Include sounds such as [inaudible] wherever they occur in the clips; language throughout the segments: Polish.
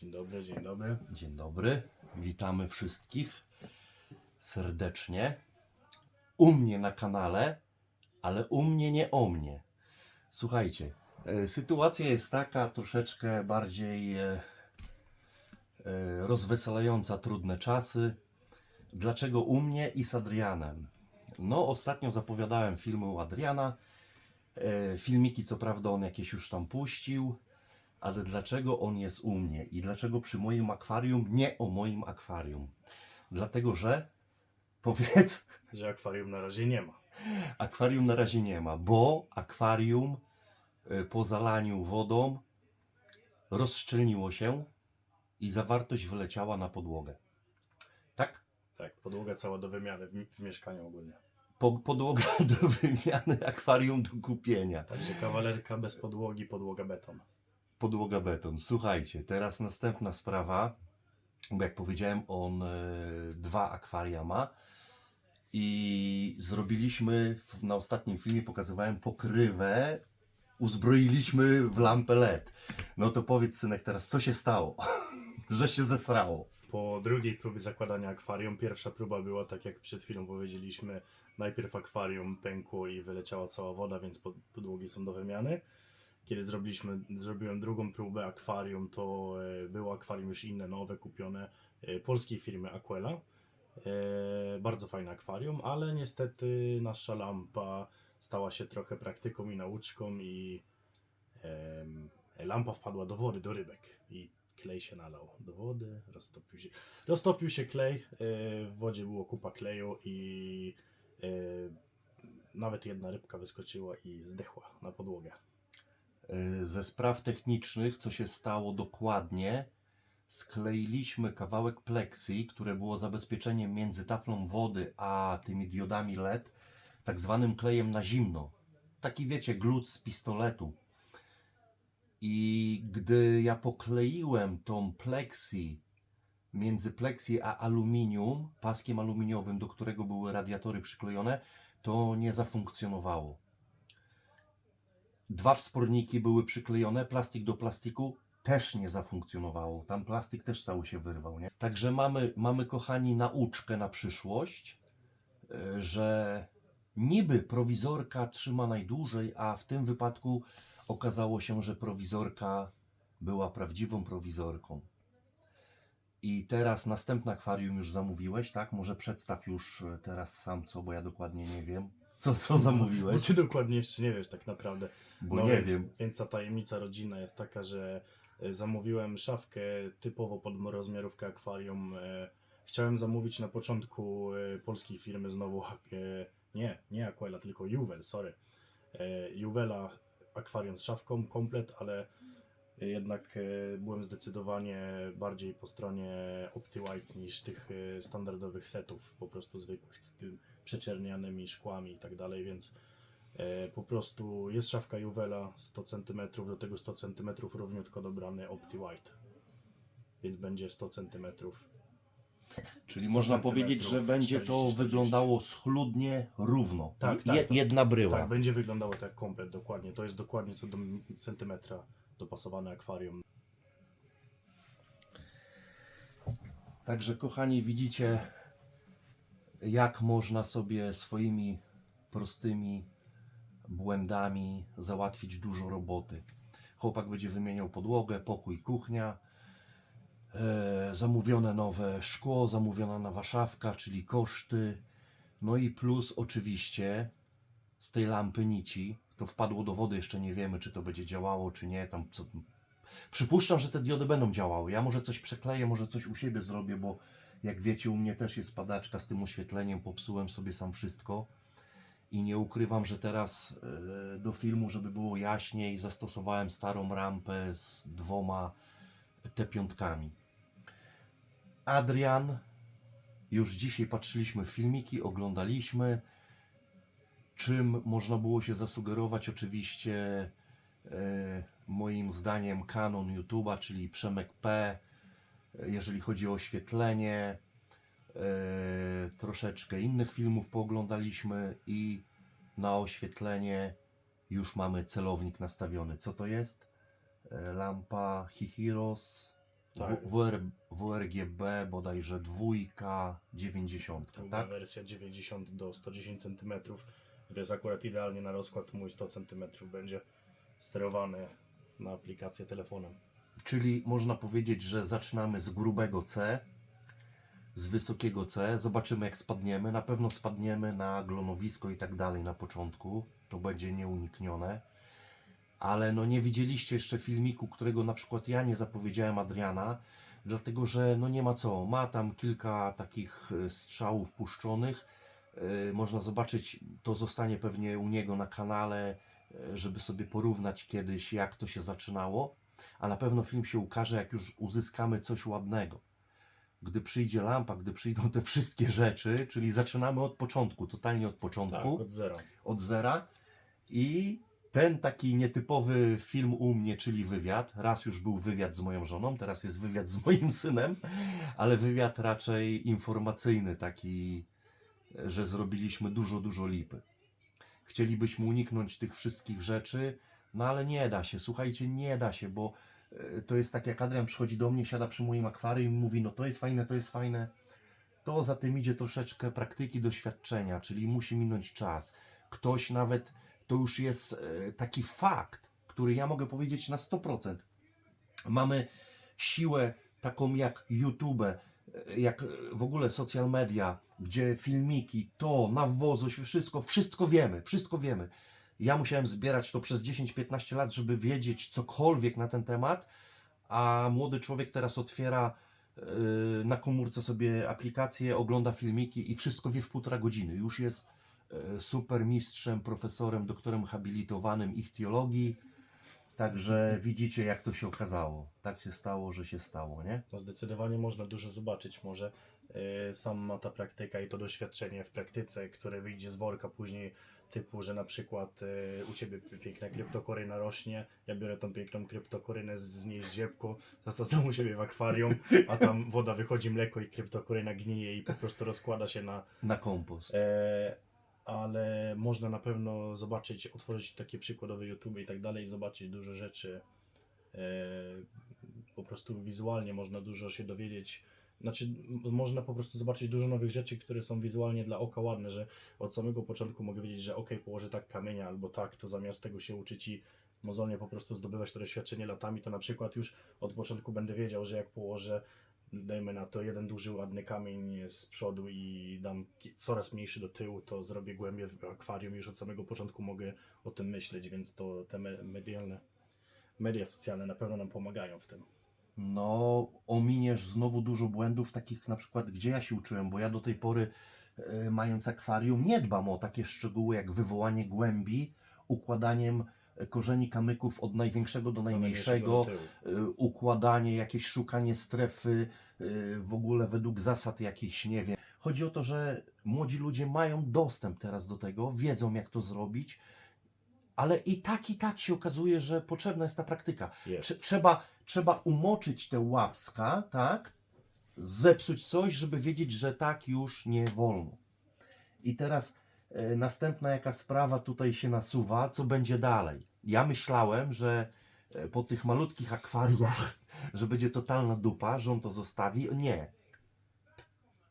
Dzień dobry, dzień dobry. Dzień dobry, witamy wszystkich serdecznie. U mnie na kanale, ale u mnie nie o mnie. Słuchajcie, e, sytuacja jest taka troszeczkę bardziej e, e, rozweselająca trudne czasy. Dlaczego u mnie i z Adrianem? No, ostatnio zapowiadałem filmy u Adriana. Filmiki, co prawda, on jakieś już tam puścił ale dlaczego on jest u mnie i dlaczego przy moim akwarium, nie o moim akwarium? Dlatego, że [laughs] powiedz, Że akwarium na razie nie ma. akwarium na razie nie ma, bo akwarium y, po zalaniu wodą rozszczelniło się i zawartość wyleciała na podłogę. Tak? Tak, podłoga cała do wymiany w, w mieszkaniu ogólnie. Po, podłoga [laughs] do wymiany, akwarium do kupienia. Także kawalerka bez podłogi, podłoga beton. Podłoga beton. Słuchajcie, teraz następna sprawa, bo jak powiedziałem, on e, dwa akwaria ma i zrobiliśmy, w, na ostatnim filmie pokazywałem pokrywę, uzbroiliśmy w lampę LED. No to powiedz synek teraz, co się stało? [laughs] Że się zesrało. Po drugiej próbie zakładania akwarium, pierwsza próba była tak jak przed chwilą powiedzieliśmy, najpierw akwarium pękło i wyleciała cała woda, więc pod, podłogi są do wymiany. Kiedy zrobiliśmy, zrobiłem drugą próbę akwarium, to e, było akwarium już inne, nowe, kupione e, polskiej firmy Aquela. E, bardzo fajne akwarium, ale niestety nasza lampa stała się trochę praktyką i nauczką i lampa wpadła do wody, do rybek i klej się nalał do wody, roztopił się, roztopił się klej, w wodzie było kupa kleju i nawet jedna rybka wyskoczyła i zdechła na podłogę. E, Ze spraw technicznych, co się stało dokładnie, skleiliśmy kawałek pleksji, które było zabezpieczeniem między taflą wody a tymi diodami LED, tak zwanym klejem na zimno. Taki wiecie, glut z pistoletu. I gdy ja pokleiłem tą pleksji między pleksji a aluminium, paskiem aluminiowym, do którego były radiatory przyklejone, to nie zafunkcjonowało. Dwa wsporniki były przyklejone, plastik do plastiku też nie zafunkcjonowało. Tam plastik też cały się wyrwał, nie? Także mamy, mamy kochani, nauczkę na przyszłość, e, że niby prowizorka trzyma najdłużej, a w tym wypadku okazało się, że prowizorka była prawdziwą prowizorką. I teraz następne akwarium już zamówiłeś, tak? Może przedstaw już e, teraz sam co, bo ja dokładnie nie wiem. Co, co Bo zamówiłeś? ty dokładnie jeszcze nie wiesz tak naprawdę. Bo No nie więc, wiem. Więc ta tajemnica rodzinna jest taka, że e, zamówiłem szafkę typowo pod rozmiarówkę akwarium. e, Chciałem zamówić na początku e, polskiej firmy znowu, e, nie, nie Aquela, tylko Juwel, sorry. E, Juwela akwarium z szafką, komplet, ale jednak e, byłem zdecydowanie bardziej po stronie OptiWhite niż tych e, standardowych setów, po prostu zwykłych z tym przeczernianymi szkłami i tak dalej, więc E, po prostu jest szafka Juwela 100 cm, do tego 100 cm równiutko dobrany Opti White. Więc będzie 100 cm. Czyli 100 można powiedzieć, że będzie to 40. wyglądało schludnie, równo. Tak, Je- tak, to- jedna bryła. Tak, będzie wyglądało tak komplet, dokładnie. To jest dokładnie co do centymetra dopasowane akwarium. Także kochani, widzicie, jak można sobie swoimi prostymi błędami załatwić dużo roboty. Chłopak będzie wymieniał podłogę, pokój, kuchnia. E, zamówione nowe szkło, zamówiona nowa szafka, czyli koszty. No i plus oczywiście z tej lampy nici, to wpadło do wody, jeszcze nie wiemy, czy to będzie działało, czy nie. Tam co... Przypuszczam, że te diody będą działały. Ja może coś przekleję, może coś u siebie zrobię, bo jak wiecie, u mnie też jest padaczka z tym oświetleniem, popsułem sobie sam wszystko. I nie ukrywam, że teraz e, do filmu, żeby było jaśniej, zastosowałem starą rampę z dwoma T5. Adrian, już dzisiaj patrzyliśmy filmiki, oglądaliśmy. Czym można było się zasugerować? Oczywiście e, moim zdaniem kanon YouTube'a, czyli Przemek P. Jeżeli chodzi o oświetlenie, e, troszeczkę innych filmów pooglądaliśmy i na oświetlenie już mamy celownik nastawiony. Co to jest? E, Lampa Hihiros Tak. WR, WRGB bodajże dwójka 90, Druga tak? wersja 90 do 110 cm. To jest akurat idealnie na rozkład mój 100 cm będzie sterowany na aplikację telefonem. Czyli można powiedzieć, że zaczynamy z grubego C, z wysokiego C, zobaczymy jak spadniemy. Na pewno spadniemy na glonowisko i tak dalej na początku. To będzie nieuniknione. Ale no nie widzieliście jeszcze filmiku, którego na przykład ja nie zapowiedziałem Adriana, dlatego że no nie ma co. Ma tam kilka takich e, strzałów puszczonych. E, Można zobaczyć, to zostanie pewnie u niego na kanale, e, żeby sobie porównać kiedyś, jak to się zaczynało a na pewno film się ukaże, jak już uzyskamy coś ładnego. Gdy przyjdzie lampa, gdy przyjdą te wszystkie rzeczy, czyli zaczynamy od początku, totalnie od Tak, początku, od zera. od zera i ten taki nietypowy film u mnie, czyli wywiad. Raz już był wywiad z moją żoną, teraz jest wywiad z moim synem, ale wywiad raczej informacyjny, taki, że zrobiliśmy dużo, dużo lipy. Chcielibyśmy uniknąć tych wszystkich rzeczy, no ale nie da się, słuchajcie, nie da się, bo e, to jest tak jak Adrian przychodzi do mnie, siada przy moim akwarium i mówi, no to jest fajne, to jest fajne. To za tym idzie troszeczkę praktyki, doświadczenia, czyli musi minąć czas. Ktoś nawet, to już jest e, taki fakt, który ja mogę powiedzieć na 100%. Mamy siłę taką jak YouTube, e, jak w ogóle social media, gdzie filmiki, to, nawozy, wszystko, wszystko wiemy, wszystko wiemy. Ja musiałem zbierać to przez 10-15 lat, żeby wiedzieć cokolwiek na ten temat, a młody człowiek teraz otwiera yy, na komórce sobie aplikację, ogląda filmiki i wszystko wie w półtora godziny. Już jest yy, super mistrzem, profesorem, doktorem habilitowanym ichtiologii. Także widzicie, jak to się okazało. Tak się stało, że się stało, nie? No zdecydowanie można dużo zobaczyć. Może sama ta praktyka i to doświadczenie w praktyce, które wyjdzie z worka później, typu, że na przykład e, u Ciebie piękna kryptokoryna rośnie, ja biorę tą piękną kryptokorynę z, z niej z ziepku, zasadzam u siebie w akwarium, a tam woda wychodzi mleko i kryptokoryna gnije i po prostu rozkłada się na... Na kompost. E, ale można na pewno zobaczyć, otworzyć takie przykładowe YouTube i tak dalej, i zobaczyć dużo rzeczy. E, po prostu wizualnie można dużo się dowiedzieć. Znaczy, można po prostu zobaczyć dużo nowych rzeczy, które są wizualnie dla oka ładne, że od samego początku mogę wiedzieć, że ok, położę tak kamienia albo tak, to zamiast tego się uczyć i mozolnie po prostu zdobywać to doświadczenie latami, to na przykład już od początku będę wiedział, że jak położę dajmy na to jeden duży ładny kamień z przodu i dam coraz mniejszy do tyłu, to zrobię głębię w akwarium już od samego początku mogę o tym myśleć, więc to te me- medialne, media socjalne na pewno nam pomagają w tym. No, ominiesz znowu dużo błędów, takich na przykład, gdzie ja się uczyłem, bo ja do tej pory, e, mając akwarium, nie dbam o takie szczegóły jak wywołanie głębi, układaniem e, korzeni kamyków od największego do najmniejszego, e, układanie, jakieś szukanie strefy, w ogóle według zasad jakichś, nie wiem. Chodzi o to, że młodzi ludzie mają dostęp teraz do tego, wiedzą jak to zrobić, ale i tak, i tak się okazuje, że potrzebna jest ta praktyka. Jest. Trze- Trzeba, trzeba umoczyć te łapska, tak? Zepsuć coś, żeby wiedzieć, że tak już nie wolno. I teraz e, następna jaka sprawa tutaj się nasuwa, co będzie dalej. Ja myślałem, że e, po tych malutkich akwariach, [laughs] że będzie totalna dupa, że on to zostawi. Nie.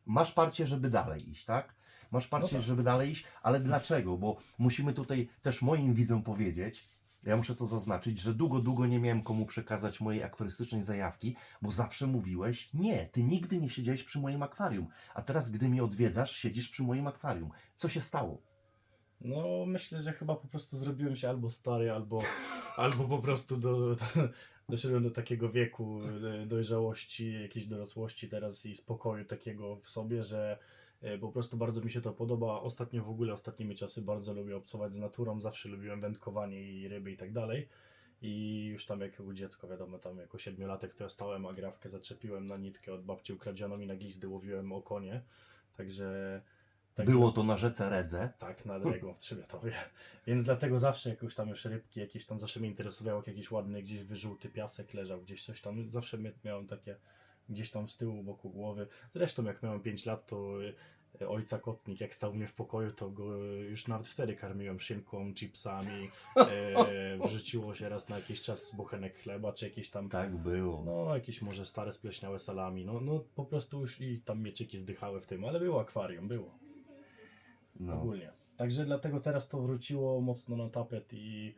Masz parcie, żeby dalej iść, tak? Masz parcie, tak. żeby dalej iść, ale dlaczego? Bo musimy tutaj też moim widzom powiedzieć, ja muszę to zaznaczyć, że długo, długo nie miałem komu przekazać mojej akwarystycznej zajawki, bo zawsze mówiłeś, nie, ty nigdy nie siedziałeś przy moim akwarium, a teraz, gdy mnie odwiedzasz, siedzisz przy moim akwarium. Co się stało? No, myślę, że chyba po prostu zrobiłem się albo stary, albo, [laughs] albo po prostu do, [laughs] doszedłem do takiego wieku e, dojrzałości, jakiejś dorosłości teraz i spokoju takiego w sobie, że po prostu bardzo mi się to podoba. Ostatnio w ogóle, ostatnimi czasy bardzo lubię obcować z naturą, zawsze lubiłem wędkowanie i ryby i tak dalej. I już tam jak było dziecko, wiadomo, tam jako siedmiolatek to ja stałem, a grawkę zaczepiłem na nitkę od babci ukradzioną i na glizdy łowiłem okonie. Także... także- Było to na rzece Redze. tak, nad Regą w Trzebiatowie. [laughs] Więc dlatego zawsze jakoś tam już rybki, jakieś tam zawsze mnie interesowało, jak jakiś ładny gdzieś wyżółty piasek leżał, gdzieś coś tam. Zawsze mia- miałem takie gdzieś tam z tyłu, wokół głowy. Zresztą jak miałem 5 lat, to e, ojca Kotnik, jak stał mnie w pokoju, to go już nawet wtedy karmiłem szynką, chipsami, e, [laughs] wrzuciło się raz na jakiś czas bochenek chleba, czy jakieś tam Tak było. no, jakieś może stare spleśniałe salami. No, no po prostu już i tam mieczyki zdychały w tym, ale było akwarium, było No. ogólnie. Także dlatego teraz to wróciło mocno na tapet i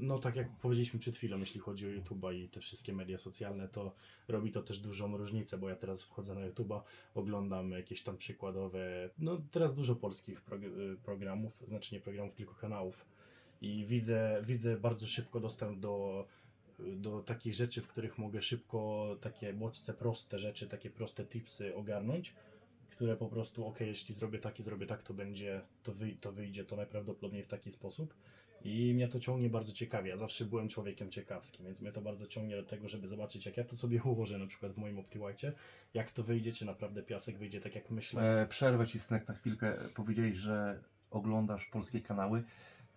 no tak jak powiedzieliśmy przed chwilą, jeśli chodzi o YouTube'a i te wszystkie media socjalne, to robi to też dużą różnicę, bo ja teraz wchodzę na YouTube'a, oglądam jakieś tam przykładowe, no teraz dużo polskich prog- programów, znaczy nie programów, tylko kanałów i widzę, widzę bardzo szybko dostęp do do takich rzeczy, w których mogę szybko takie bodźce, proste rzeczy, takie proste tipsy ogarnąć, które po prostu, ok, jeśli zrobię tak i zrobię tak, to będzie, to, wyj- to wyjdzie to najprawdopodobniej w taki sposób. I mnie to ciągnie bardzo ciekawie. Ja zawsze byłem człowiekiem ciekawskim, więc mnie to bardzo ciągnie do tego, żeby zobaczyć, jak ja to sobie ułożę, na przykład w moim OptiWhite, jak to wyjdzie, czy naprawdę piasek wyjdzie tak, jak myślę. E, przerwę ci Snek na chwilkę. Powiedziałeś, że oglądasz polskie kanały,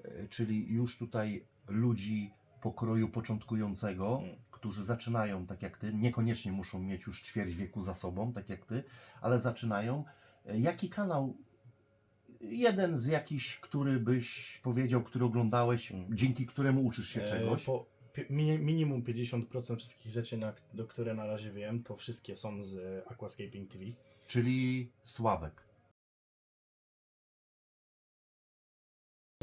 e, czyli już tutaj ludzi pokroju początkującego, Mm. którzy zaczynają tak jak ty, niekoniecznie muszą mieć już ćwierć wieku za sobą, tak jak ty, ale zaczynają. E, Jaki kanał, jeden z jakichś, który byś powiedział, który oglądałeś, dzięki któremu uczysz się E, czegoś? Po, pi- mini, minimum 50% wszystkich rzeczy, na, do które na razie wiem, to wszystkie są z e, Aquascaping TV. Czyli Sławek.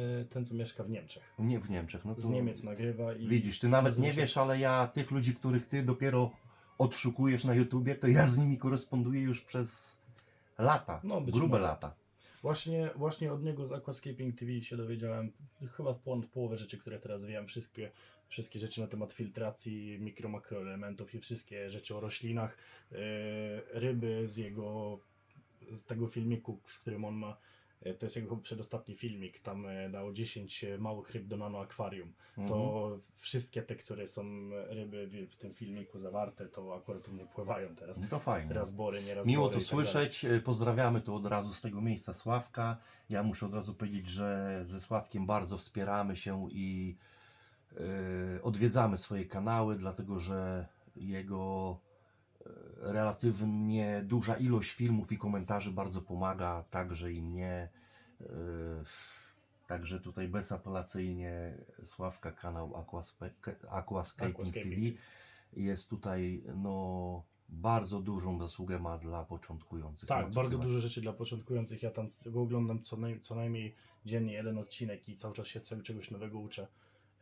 E, Ten, co mieszka w Niemczech. Nie w Niemczech. No to... Z Niemiec nagrywa i Widzisz, ty nawet nie wiesz, ale ja tych ludzi, których ty dopiero odszukujesz na YouTubie, to ja z nimi koresponduję już przez lata, No, być grube może. lata. Właśnie, właśnie od niego z Aquascaping TV się dowiedziałem chyba ponad połowę rzeczy, które teraz wiem. Wszystkie, wszystkie rzeczy na temat filtracji mikro, makroelementów i wszystkie rzeczy o roślinach. E, ryby z jego, z tego filmiku, w którym on ma, to jest jego przedostatni filmik, tam e, dał 10 małych ryb do nano akwarium. Mhm. To wszystkie te, które są ryby w, tym filmiku zawarte, to akurat u mnie pływają teraz. No to fajnie. Razbory, nie razbory. Miło i to tak dalej. słyszeć. E, Pozdrawiamy tu od razu z tego miejsca Sławka. Ja muszę od razu powiedzieć, że ze Sławkiem bardzo wspieramy się i e, odwiedzamy swoje kanały, dlatego że jego e, relatywnie duża ilość filmów i komentarzy bardzo pomaga, także i mnie. E, Także tutaj bezapelacyjnie Sławka kanał Aquaspe- Aquascaping Aquascaping TV jest tutaj no bardzo dużą zasługę ma dla początkujących. Tak, bardzo dużo rzeczy dla początkujących. Ja tam oglądam co, naj, co najmniej dziennie jeden odcinek i cały czas się czegoś nowego uczę.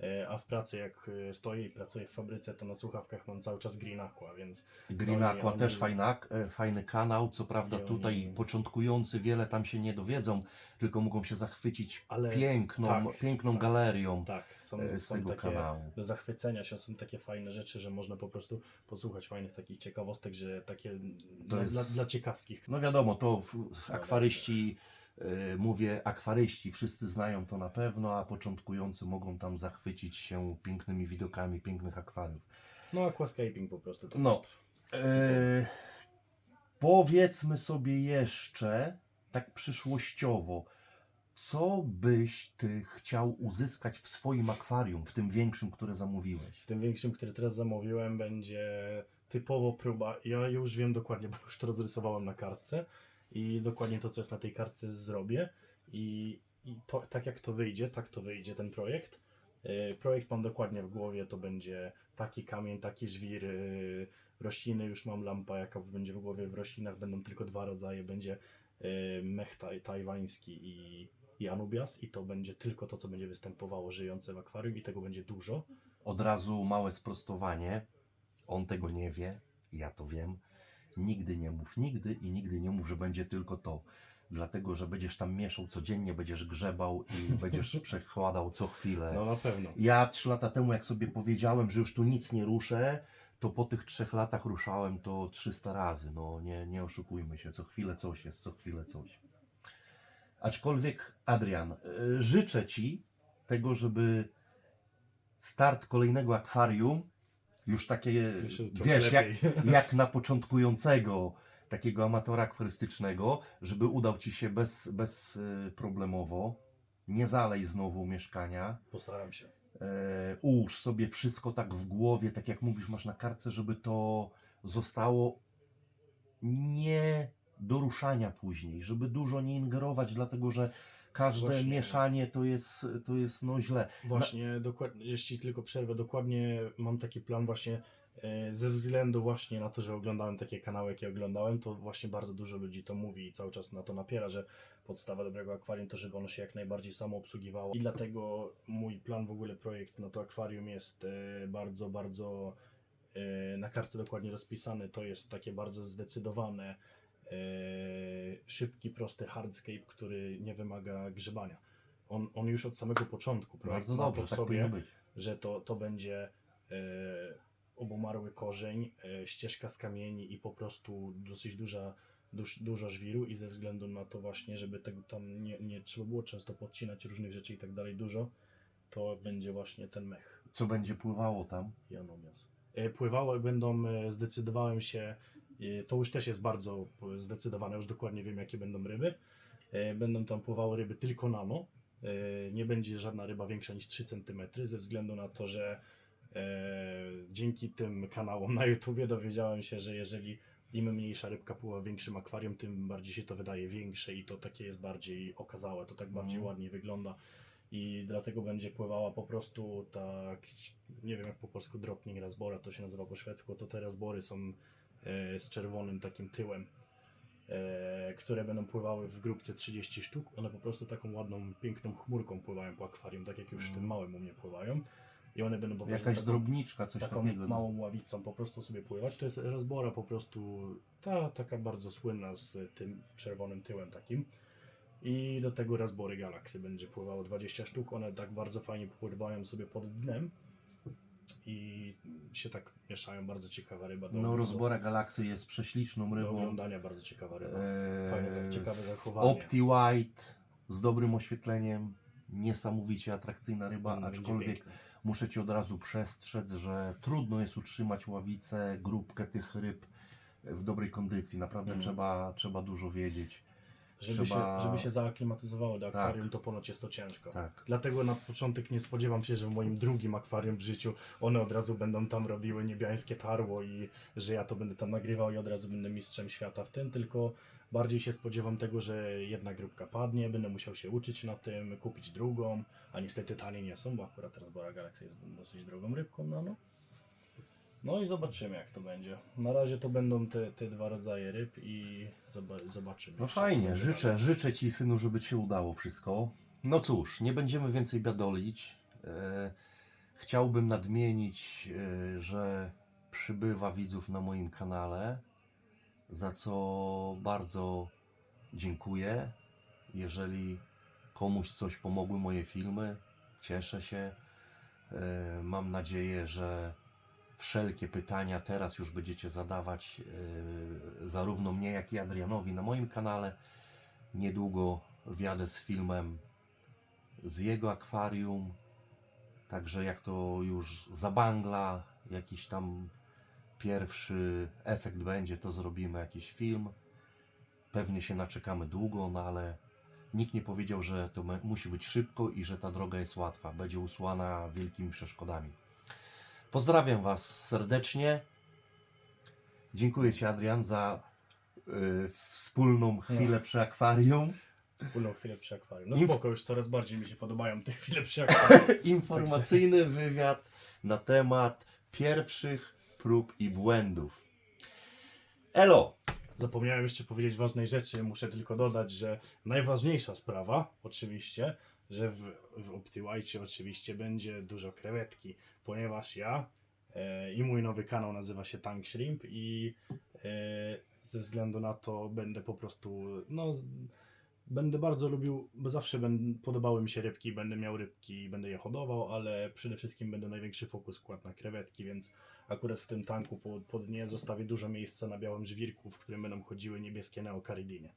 E, A w pracy, jak e, stoję i pracuję w fabryce, to na słuchawkach mam cały czas Green Aqua, więc Green Oni- Aqua oni- też fajna, e, fajny kanał, co prawda oni- tutaj początkujący wiele tam się nie dowiedzą, tylko mogą się zachwycić Ale piękną, tak, piękną tak, galerią tak, są, z są tego takie kanału. do zachwycenia się, są takie fajne rzeczy, że można po prostu posłuchać fajnych takich ciekawostek, że takie dla, jest- dla, dla ciekawskich. No wiadomo, to akwaryści, e, mówię akwaryści, wszyscy znają to na pewno, a początkujący mogą tam zachwycić się pięknymi widokami pięknych akwariów. No aquascaping po prostu to No. jest. E, powiedzmy sobie jeszcze, tak przyszłościowo, co byś ty chciał uzyskać w swoim akwarium, w tym większym, które zamówiłeś? W tym większym, który teraz zamówiłem, będzie typowo próba. Ja już wiem dokładnie, bo już to rozrysowałem na kartce i dokładnie to, co jest na tej kartce, zrobię. I, i to, tak jak to wyjdzie, tak to wyjdzie ten projekt. Yy, Projekt mam dokładnie w głowie, to będzie taki kamień, taki żwir, yy, rośliny, już mam lampa, jaka będzie w głowie. W roślinach będą tylko dwa rodzaje, będzie yy, mech taj, tajwański i, i anubias i to będzie tylko to, co będzie występowało żyjące w akwarium i tego będzie dużo. Od razu małe sprostowanie. On tego nie wie, ja to wiem. Nigdy nie mów nigdy i nigdy nie mów, że będzie tylko to. Dlatego, że będziesz tam mieszał codziennie, będziesz grzebał i [laughs] będziesz przekładał co chwilę. No na pewno. Ja trzy lata temu, jak sobie powiedziałem, że już tu nic nie ruszę, to po tych trzech latach ruszałem to 300 razy. No nie, nie oszukujmy się, co chwilę coś jest, co chwilę coś. Aczkolwiek, Adrian, y, życzę Ci tego, żeby start kolejnego akwarium, już takie, wiesz, jak, [laughs] jak na początkującego takiego amatora akwarystycznego, żeby udał Ci się bez, bezproblemowo, nie zalej znowu mieszkania, Postaram się. e, ułóż sobie wszystko tak w głowie, tak jak mówisz, masz na kartce, żeby to zostało nie do ruszania później, żeby dużo nie ingerować, dlatego że każde Właśnie. mieszanie to jest, to jest no źle. Właśnie, dokładnie, jeśli tylko przerwę, dokładnie mam taki plan właśnie e, ze względu właśnie na to, że oglądałem takie kanały, jakie oglądałem, to właśnie bardzo dużo ludzi to mówi i cały czas na to napiera, że podstawa dobrego akwarium to, żeby ono się jak najbardziej samo obsługiwało i dlatego mój plan w ogóle, projekt na to akwarium jest e, bardzo, bardzo e, na kartce dokładnie rozpisany, to jest takie bardzo zdecydowane, szybki, prosty hardscape, który nie wymaga grzebania. On, on już od samego początku Bardzo dobrze, to w tak sobie, być. że to, to będzie e, obumarły korzeń, e, ścieżka z kamieni i po prostu dosyć duża, duż, dużo żwiru i ze względu na to właśnie, żeby tego tam nie, nie trzeba było często podcinać różnych rzeczy i tak dalej dużo, to będzie właśnie ten mech. Co będzie pływało tam? Janomias. E, Pływały będą, e, zdecydowałem się, e, to już też jest bardzo zdecydowane, już dokładnie wiem jakie będą ryby. E, Będą tam pływały ryby tylko nano. E, Nie będzie żadna ryba większa niż 3 cm, ze względu na to, że e, dzięki tym kanałom na YouTubie dowiedziałem się, że jeżeli im mniejsza rybka pływa w większym akwarium, tym bardziej się to wydaje większe i to takie jest bardziej okazałe, to tak bardziej Mhm. ładnie wygląda i dlatego będzie pływała po prostu tak, nie wiem jak po polsku dropning razbora, to się nazywa po szwedzku, to te razbory są z czerwonym takim tyłem, e, które będą pływały w grupce 30 sztuk, one po prostu taką ładną, piękną chmurką pływają po akwarium, tak jak już w tym Mm. małym u mnie pływają i one będą po prostu Jakaś taką, drobniczka, coś taką takiego. no. małą ławicą po prostu sobie pływać, to jest razbora po prostu, ta taka bardzo słynna z tym czerwonym tyłem takim, i do tego Razbory Galaxy będzie pływało 20 sztuk. One tak bardzo fajnie pływają sobie pod dnem i się tak mieszają. Bardzo ciekawa ryba. Do, No, rozbora galaksy jest prześliczną do, do rybą. oglądania bardzo ciekawa ryba. Eee, Fajne, za- ciekawe zachowanie. Opti White z dobrym oświetleniem. Niesamowicie atrakcyjna ryba, Mm, będzie aczkolwiek muszę Cię od razu przestrzec, że trudno jest utrzymać ławicę, grupkę tych ryb w dobrej kondycji. Naprawdę Mm. trzeba, trzeba dużo wiedzieć. Żeby, trzeba- się, żeby się zaaklimatyzowało do Tak. akwarium, to ponoć jest to ciężko. Tak. Dlatego na początek nie spodziewam się, że w moim drugim akwarium w życiu one od razu będą tam robiły niebiańskie tarło i że ja to będę tam nagrywał i od razu będę mistrzem świata w tym, tylko bardziej się spodziewam tego, że jedna grupka padnie, będę musiał się uczyć na tym, kupić drugą, a niestety tanie nie są, bo akurat teraz Bora Galaxy jest dosyć drogą rybką, no no. No i zobaczymy jak to będzie. Na razie to będą te, te dwa rodzaje ryb i zoba- zobaczymy. No jeszcze, co fajnie, będzie życzę, życzę Ci synu, żeby Ci się udało wszystko. No cóż, nie będziemy więcej biadolić. E, chciałbym nadmienić, e, że przybywa widzów na moim kanale, za co bardzo dziękuję. Jeżeli komuś coś pomogły moje filmy, cieszę się. E, mam nadzieję, że wszelkie pytania teraz już będziecie zadawać e, zarówno mnie, jak i Adrianowi na moim kanale. Niedługo wjadę z filmem z jego akwarium. Także jak to już zabangla, jakiś tam pierwszy efekt będzie, to zrobimy jakiś film. Pewnie się naczekamy długo, no ale nikt nie powiedział, że to musi być szybko i że ta droga jest łatwa. Będzie usłana wielkimi przeszkodami. Pozdrawiam Was serdecznie. Dziękuję Ci, Adrian, za y, wspólną chwilę przy akwarium. Wspólną chwilę przy akwarium. No Inf- spoko, już coraz bardziej mi się podobają te chwile przy [laughs] akwarium. Informacyjny wywiad na temat pierwszych prób i błędów. Elo! Zapomniałem jeszcze powiedzieć ważnej rzeczy. Muszę tylko dodać, że najważniejsza sprawa, oczywiście, że w, w Optiwajcie oczywiście będzie dużo krewetki, ponieważ ja e, i mój nowy kanał nazywa się Tank Shrimp i e, ze względu na to będę po prostu, no, będę bardzo lubił, bo zawsze będę, podobały mi się rybki, będę miał rybki i będę je hodował, ale przede wszystkim będę największy fokus kładł na krewetki, więc akurat w tym tanku po, po dnie zostawię dużo miejsca na białym żwirku, w którym będą chodziły niebieskie neokarydinie.